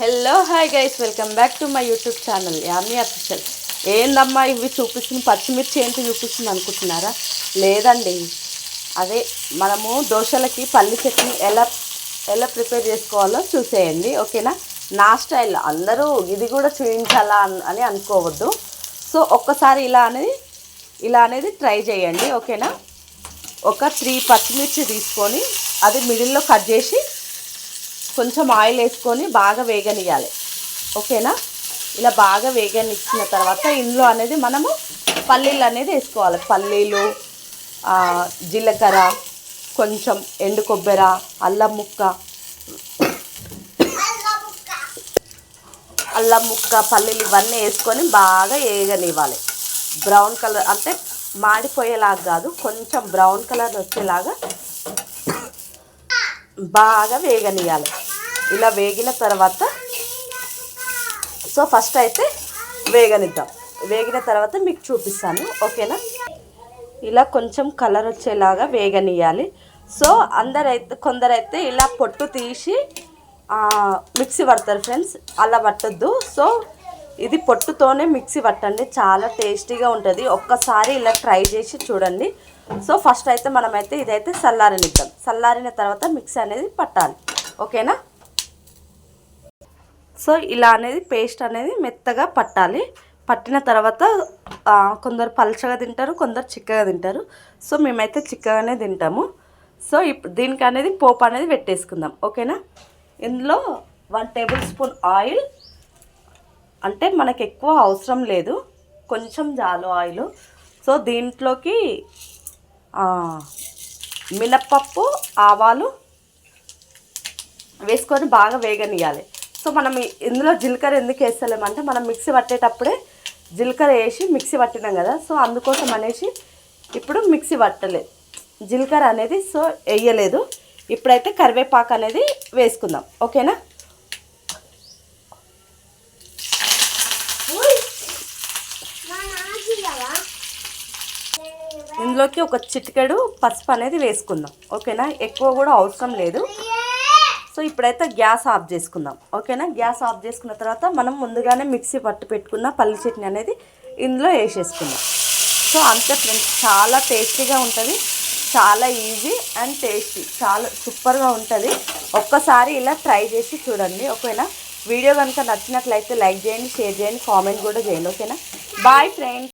Hello hi guys welcome back to my YouTube channel Yami official ఏందమ్మా ఇవి చూపిస్తుంది పచ్చిమిర్చి ఏంటి చూపిస్తుంది అనుకుంటున్నారా? లేదండి. అదే మనము దోశలకి పల్లి చట్నీ ఎలా ఎలా ప్రిపేర్ చేసుకోవాలో చూసేయండి ఓకేనా? నా స్టైల్ అందరూ ఇది కూడా చూపించాలా అని అనుకోవద్దు. సో ఒక్కసారి ఇలా అనేది ఇలా అనేది ట్రై చేయండి ఓకేనా? ఒక త్రీ పచ్చిమిర్చి తీసుకొని అది మిడిల్లో కట్ చేసి కొంచెం ఆయిల్ వేసుకొని బాగా వేగనియాలి ఓకేనా? ఇలా బాగా వేగనిచ్చిన తర్వాత ఇందులో అనేది మనము పల్లీలు అనేది వేసుకోవాలి. పల్లీలు జీలకర్ర కొంచెం ఎండు కొబ్బరి అల్లం ముక్క. అల్లం ముక్క పల్లీలు ఇవన్నీ వేసుకొని బాగా వేగనివ్వాలి. బ్రౌన్ కలర్ అంటే మాడిపోయేలాగా కాదు కొంచెం బ్రౌన్ కలర్ వచ్చేలాగా బాగా వేగనియాలి ఇలా వేగిన తర్వాత సో ఫస్ట్ అయితే వేగనిద్దాం. వేగిన తర్వాత మీకు చూపిస్తాను ఓకేనా? ఇలా కొంచెం కలర్ వచ్చేలాగా వేగనియాలి సో అందరైతే కొందరైతే ఇలా పొట్టు తీసి మిక్సీ పడతారు ఫ్రెండ్స్ అలా పట్టద్దు. సో ఇది పొట్టుతోనే మిక్సీ పట్టండి చాలా టేస్టీగా ఉంటుంది. ఒక్కసారి ఇలా ట్రై చేసి చూడండి. సో ఫస్ట్ అయితే మనమైతే ఇదైతే చల్లారనిద్దాం. చల్లారిన తర్వాత మిక్సీ అనేది పట్టాలి. ఓకేనా? సో ఇలా అనేది పేస్ట్ అనేది మెత్తగా పట్టాలి. పట్టిన తర్వాత కొందరు పల్చగా తింటారు కొందరు చిక్కగా తింటారు. సో మేమైతే చిక్కగానే తింటాము. సో ఇప్పుడు దీనికి అనేది పోపు అనేది పెట్టేసుకుందాం. ఓకేనా? ఇందులో వన్ టేబుల్ స్పూన్ ఆయిల్. అంటే మనకు ఎక్కువ అవసరం లేదు. కొంచెం జాలు ఆయిల్. సో దీంట్లోకి మినప్పప్పు ఆవాలు వేసుకొని బాగా వేగనియాలి సో మనం ఇందులో జీలకర్ర ఎందుకు వేస్తలేమంటే మనం మిక్సీ పట్టేటప్పుడే జీలకర్ర వేసి మిక్సీ పట్టినాం కదా సో అందుకోసం అనేసి ఇప్పుడు మిక్సీ పట్టలేదు. జీలకర్ర అనేది సో వేయలేదు. ఇప్పుడైతే కరివేపాకు అనేది వేసుకుందాం. ఓకేనా? ఇందులోకి ఒక చిటికెడు పసుపు అనేది వేసుకుందాం. ఓకేనా? ఎక్కువ కూడా అవసరం లేదు. సో ఇప్పుడైతే గ్యాస్ ఆఫ్ చేసుకుందాం. ఓకేనా? గ్యాస్ ఆఫ్ చేసుకున్న తర్వాత మనం ముందుగానే మిక్సీ పట్టు పెట్టుకున్న పల్లి చట్నీ అనేది ఇందులో వేసేసుకుందాం. సో అంతే ఫ్రెండ్స్. చాలా టేస్టీగా ఉంటుంది. చాలా ఈజీ అండ్ టేస్టీ. చాలా సూపర్గా ఉంటుంది. ఒక్కసారి ఇలా ట్రై చేసి చూడండి. ఓకేనా? వీడియో కనుక నచ్చినట్లయితే లైక్ చేయండి షేర్ చేయండి కామెంట్ కూడా చేయండి. ఓకేనా? Bye friends